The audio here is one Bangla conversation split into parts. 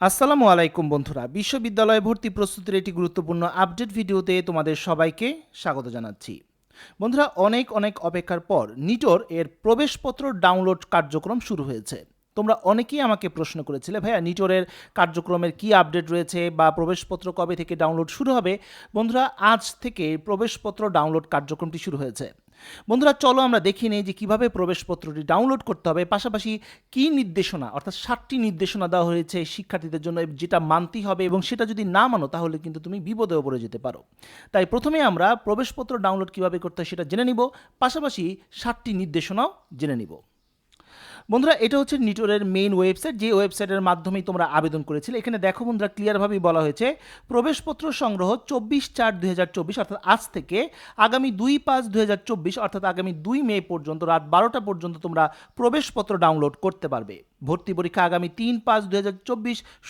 আসসালামু আলাইকুম বন্ধুরা, বিশ্ববিদ্যালয়ে ভর্তি প্রস্তুতির একটি গুরুত্বপূর্ণ আপডেট ভিডিওতে তোমাদের সবাইকে স্বাগত জানাচ্ছি। বন্ধুরা, অনেক অনেক অপেক্ষার পর নিটোর এর প্রবেশপত্র ডাউনলোড কার্যক্রম শুরু হয়েছে। তোমরা অনেকেই আমাকে প্রশ্ন করেছিলে, ভাইয়া, নিটোরের কার্যক্রমের কি আপডেট রয়েছে বা প্রবেশপত্র কবে থেকে ডাউনলোড শুরু হবে? বন্ধুরা, আজ থেকে প্রবেশপত্র ডাউনলোড কার্যক্রমটি শুরু হয়েছে। বন্ধুরা, চলো আমরা দেখি নেই যে কীভাবে প্রবেশপত্রটি ডাউনলোড করতে হবে। পাশাপাশি কি নির্দেশনা, অর্থাৎ সাতটি নির্দেশনা দেওয়া হয়েছে শিক্ষার্থীদের জন্য, যেটা মানতেই হবে এবং সেটা যদি না মানো, তাহলে কিন্তু তুমি বিপদেও পড়ে যেতে পারো। তাই প্রথমে আমরা প্রবেশপত্র ডাউনলোড কীভাবে করতে হয় সেটা জেনে নিব। পাশাপাশি সাতটি নির্দেশনাও জেনে নিব। বন্ধুরা, এটা হচ্ছে নিটোরের মেইন ওয়েবসাইট যে ওয়েবসাইটের মাধ্যমেই তোমরা আবেদন করেছিলে। এখানে দেখো বন্ধুরা ক্লিয়ারভাবেই বলা হয়েছে, প্রবেশপত্র সংগ্রহ চব্বিশ চার দুই অর্থাৎ আজ থেকে আগামী দুই পাঁচ দুই অর্থাৎ আগামী দুই মে পর্যন্ত রাত বারোটা পর্যন্ত তোমরা প্রবেশপত্র ডাউনলোড করতে পারবে। ভর্তি পরীক্ষা আগামী তিন পাঁচ দুই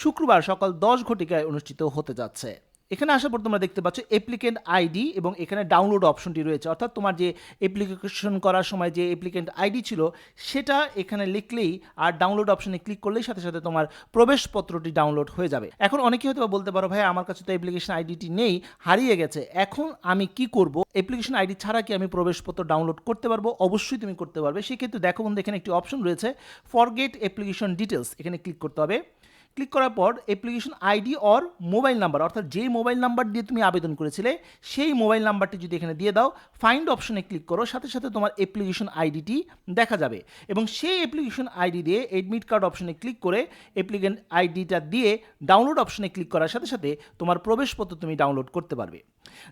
শুক্রবার সকাল দশ ঘটিকায় অনুষ্ঠিত হতে যাচ্ছে। এখানে আসার পর তোমরা দেখতে পাচ্ছ অ্যাপ্লিকেন্ট আইডি এবং এখানে ডাউনলোড অপশনটি রয়েছে। অর্থাৎ তোমার যে অ্যাপ্লিকেশন করার সময় যে অ্যাপ্লিকেন্ট আইডি ছিল, সেটা এখানে লিখলেই আর ডাউনলোড অপশনে ক্লিক করলেই সাথে সাথে তোমার প্রবেশপত্রটি ডাউনলোড হয়ে যাবে। এখন অনেকে হয়তো বলতে পারো, ভাই, আমার কাছে তো অ্যাপ্লিকেশন আইডিটি নেই, হারিয়ে গেছে। এখন আমি কি করব? অ্যাপ্লিকেশন আইডি ছাড়া কি আমি প্রবেশপত্র ডাউনলোড করতে পারব? অবশ্যই তুমি করতে পারবে। সেক্ষেত্রে দেখো বন্ধু, এখানে একটি অপশন রয়েছে ফরগেট অ্যাপ্লিকেশন ডিটেলস এখানে ক্লিক করতে হবে। ক্লিক করার পর application ID or mobile number অর্থাৎ যে মোবাইল নাম্বার দিয়ে তুমি আবেদন করেছিলে, সেই মোবাইল নাম্বারটি যদি এখানে দিয়ে দাও ফাইন্ড অপশনে ক্লিক করো, সাথে সাথে তোমার অ্যাপ্লিকেশন আইডিটি দেখা যাবে। এবং সেই অ্যাপ্লিকেশন আইডি দিয়ে এডমিট কার্ড অপশনে ক্লিক করে অ্যাপ্লিকেন্ট আইডিটা দিয়ে ডাউনলোড অপশনে ক্লিক করার সাথে সাথে তোমার প্রবেশপত্র তুমি ডাউনলোড করতে পারবে।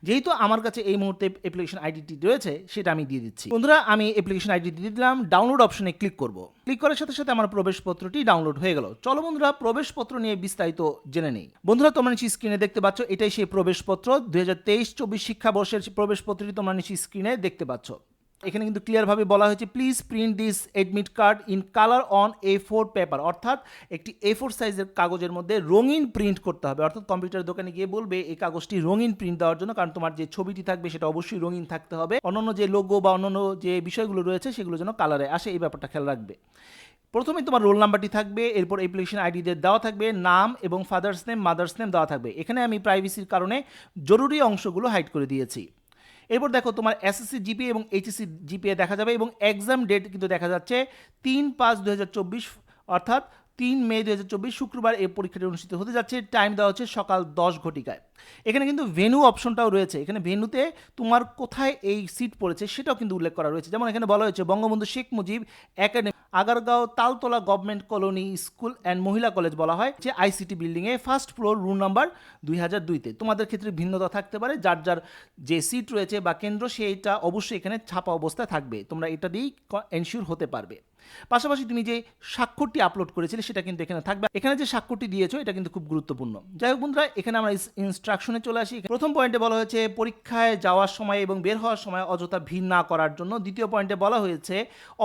যেহেতু আমার কাছে এই মুহূর্তে অ্যাপ্লিকেশন আইডিটি রয়েছে, সেটা আমি দিয়ে দিচ্ছি। বন্ধুরা, আমি অ্যাপ্লিকেশন আইডি দিয়ে দিলাম ডাউনলোড অপশনে ক্লিক করব। ক্লিক করার সাথে সাথে আমার প্রবেশপত্রটি ডাউনলোড হয়ে গেল। চলো বন্ধুরা, প্রবেশপত্র নিয়ে বিস্তারিত জেনে নেই। বন্ধুরা, তোমরা নিচে স্ক্রিনে দেখতে পাচ্ছ, এটাই সেই প্রবেশপত্র। দুই হাজার তেইশ, চব্বিশ শিক্ষাবর্ষের প্রবেশপত্রটি তোমরা নিচে স্ক্রিনে দেখতে পাচ্ছ। এখানে কিন্তু ক্লিয়ারভাবে বলা হয়েছে please print this admit card in colour on A four paper অর্থাৎ একটি এ ফোর সাইজের কাগজের মধ্যে রঙিন প্রিন্ট করতে হবে। অর্থাৎ কম্পিউটার দোকানে গিয়ে বলবে, এই কাগজটি রঙিন প্রিন্ট দেওয়ার জন্য, কারণ তোমার যে ছবিটি থাকবে, সেটা অবশ্যই রঙিন থাকতে হবে। অন্যান্য যে লোগো বা অন্যান্য যে বিষয়গুলো রয়েছে, সেগুলো যেন কালারে আসে। এই ব্যাপারটা খেয়াল রাখবে। প্রথমে তোমার রোল নাম্বারটি থাকবে, এরপর অ্যাপ্লিকেশন আইডিদের দেওয়া থাকবে, নাম এবং ফাদার্স নেম মাদার্স নেম দেওয়া থাকবে। এখানে আমি প্রাইভেসির কারণে জরুরি অংশগুলো হাইড করে দিয়েছি। এরপর দেখো তোমার এসএসসি জিপিএ এবং এইচএসসি জিপিএ দেখা যাবে এবং এক্সাম ডেট কিন্তু দেখা যাচ্ছে তিন পাঁচ দু অর্থাৎ তিন মে দু হাজার চব্বিশ শুক্রবার এই পরীক্ষাটি অনুষ্ঠিত হতে যাচ্ছে। টাইম দেওয়া হচ্ছে সকাল দশ ঘটিকায়। এখানে কিন্তু ভেনু অপশনটাও রয়েছে। এখানে ভেনুতে তোমার কোথায় এই সিট পড়েছে সেটাও কিন্তু উল্লেখ করা রয়েছে। যেমন এখানে বলা হয়েছে, Bangabandhu Sheikh Mujib academy Agargaon Taltala government colony school and Mohila college বলা হয়, যে আইসিটি বিল্ডিংয়ে ফার্স্ট ফ্লোর রুম নাম্বার দুই হাজার দুইতে তোমাদের ক্ষেত্রে ভিন্নতা থাকতে পারে, যার যার যে সিট রয়েছে বা কেন্দ্র, সেইটা অবশ্যই এখানে ছাপা অবস্থায় থাকবে। তোমরা এটা দিয়েই এনশিওর হতে পারবে। পাশাপাশি তুমি যে স্বাক্ষরটি আপলোড করেছিলে সেটা কিন্তু এখানে থাকবে। এখানে যে স্বাক্ষরটি দিয়েছ, এটা কিন্তু খুব গুরুত্বপূর্ণ। যাই হোক বন্ধুরা, এখানে আমরা ইনস্ট্রাকশনে চলে আসি। প্রথম পয়েন্টে বলা হয়েছে, পরীক্ষায় যাওয়ার সময় এবং বের হওয়ার সময় অযথা ভিড় না করার জন্য। দ্বিতীয় পয়েন্টে বলা হয়েছে,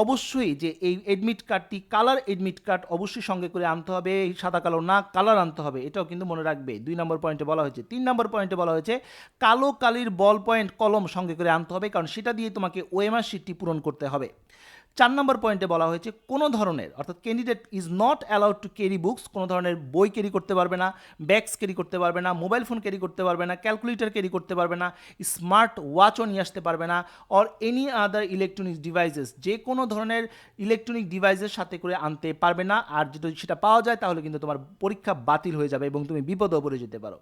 অবশ্যই যে এই এডমিট কার্ডটি কালার এডমিট কার্ড অবশ্যই সঙ্গে করে আনতে হবে সাদা কালো না কালার আনতে হবে, এটাও কিন্তু মনে রাখবে। দুই নম্বর পয়েন্টে বলা হয়েছে, তিন নম্বর পয়েন্টে বলা হয়েছে, কালো কালির বল পয়েন্ট কলম সঙ্গে করে আনতে হবে, কারণ সেটা দিয়ে তোমাকে ওএমআর শিটটি পূরণ করতে হবে। চার নম্বর পয়েন্টে বলা হয়েছে, কোনো ধরনের, অর্থাৎ candidate is not allowed to carry books কোনো ধরনের বই ক্যারি করতে পারবে না ব্যাগস ক্যারি করতে পারবে না মোবাইল ফোন ক্যারি করতে পারবে না ক্যালকুলেটর ক্যারি করতে পারবে না স্মার্ট ওয়াচও নিয়ে আসতে পারবে না or any other electronic devices যে কোনো ধরনের ইলেকট্রনিক ডিভাইসের সাথে করে আনতে পারবে না, আর যদি সেটা পাওয়া যায়, তাহলে কিন্তু তোমার পরীক্ষা বাতিল হয়ে যাবে এবং তুমি বিপদেও পড়ে যেতে পারো।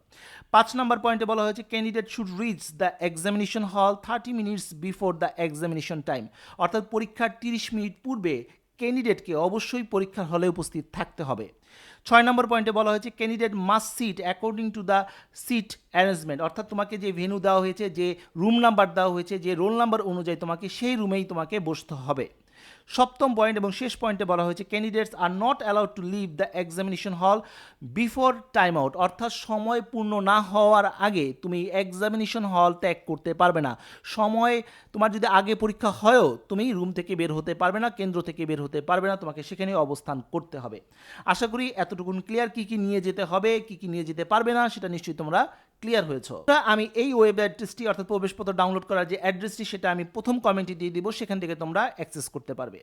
পাঁচ নম্বর পয়েন্টে বলা হয়েছে candidate should reach the examination hall thirty minutes before the examination time অর্থাৎ পরীক্ষার তিরিশ মিনিট পূর্বে ক্যান্ডিডেটকে অবশ্যই পরীক্ষার হলে উপস্থিত থাকতে হবে। ছয় নম্বর পয়েন্টে বলা হয়েছে, candidate must sit according to the seat arrangement. অর্থাৎ তোমাকে যে ভেনু দেওয়া হয়েছে, যে রুম নাম্বার দেওয়া হয়েছে, যে রোল নাম্বার অনুযায়ী তোমাকে সেই রুমেই তোমাকে বসতে হবে। সপ্তম পয়েন্ট এবং শেষ পয়েন্টে বলা হয়েছে candidates are not allowed to leave the examination hall before time out অর্থাৎ সময় পূর্ণ না হওয়ার আগে তুমি এক্সামিনেশন হল ত্যাগ করতে পারবে না। সময় তোমার যদি আগে পরীক্ষা হয়ও, তুমি রুম থেকে বের হতে পারবে না, কেন্দ্র থেকে বের হতে পারবে না, তোমাকে সেখানে অবস্থান করতে হবে। আশা করি এতটুকুন ক্লিয়ার কী কী নিয়ে যেতে হবে, কী কী নিয়ে যেতে পারবে না, সেটা নিশ্চয়ই তোমরা ক্লিয়ার হয়েছে। আমি এই ওয়েব অ্যাড্রেসটি অর্থাৎ প্রবেশপত্র ডাউনলোড করার যে অ্যাড্রেসটি সেটা আমি প্রথম কমেন্টে দিয়ে দিব, সেখান থেকে তোমরা অ্যাক্সেস করতে পারবে।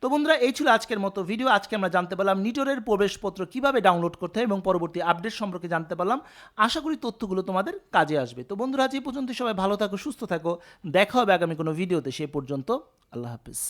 তো বন্ধুরা, এই ছিল আজকের মতো ভিডিও আজকে আমরা জানতে পারলাম নিটরের প্রবেশপত্র কীভাবে ডাউনলোড করতে হয় এবং পরবর্তী আপডেট সম্পর্কে জানতে পারলাম। আশা করি তথ্যগুলো তোমাদের কাজে আসবে। তো বন্ধুরা, আজ এই পর্যন্ত সবাই ভালো থাকো, সুস্থ থাকো। দেখা হবে আগামী কোনো ভিডিওতে সে পর্যন্ত আল্লাহ হাফিজ।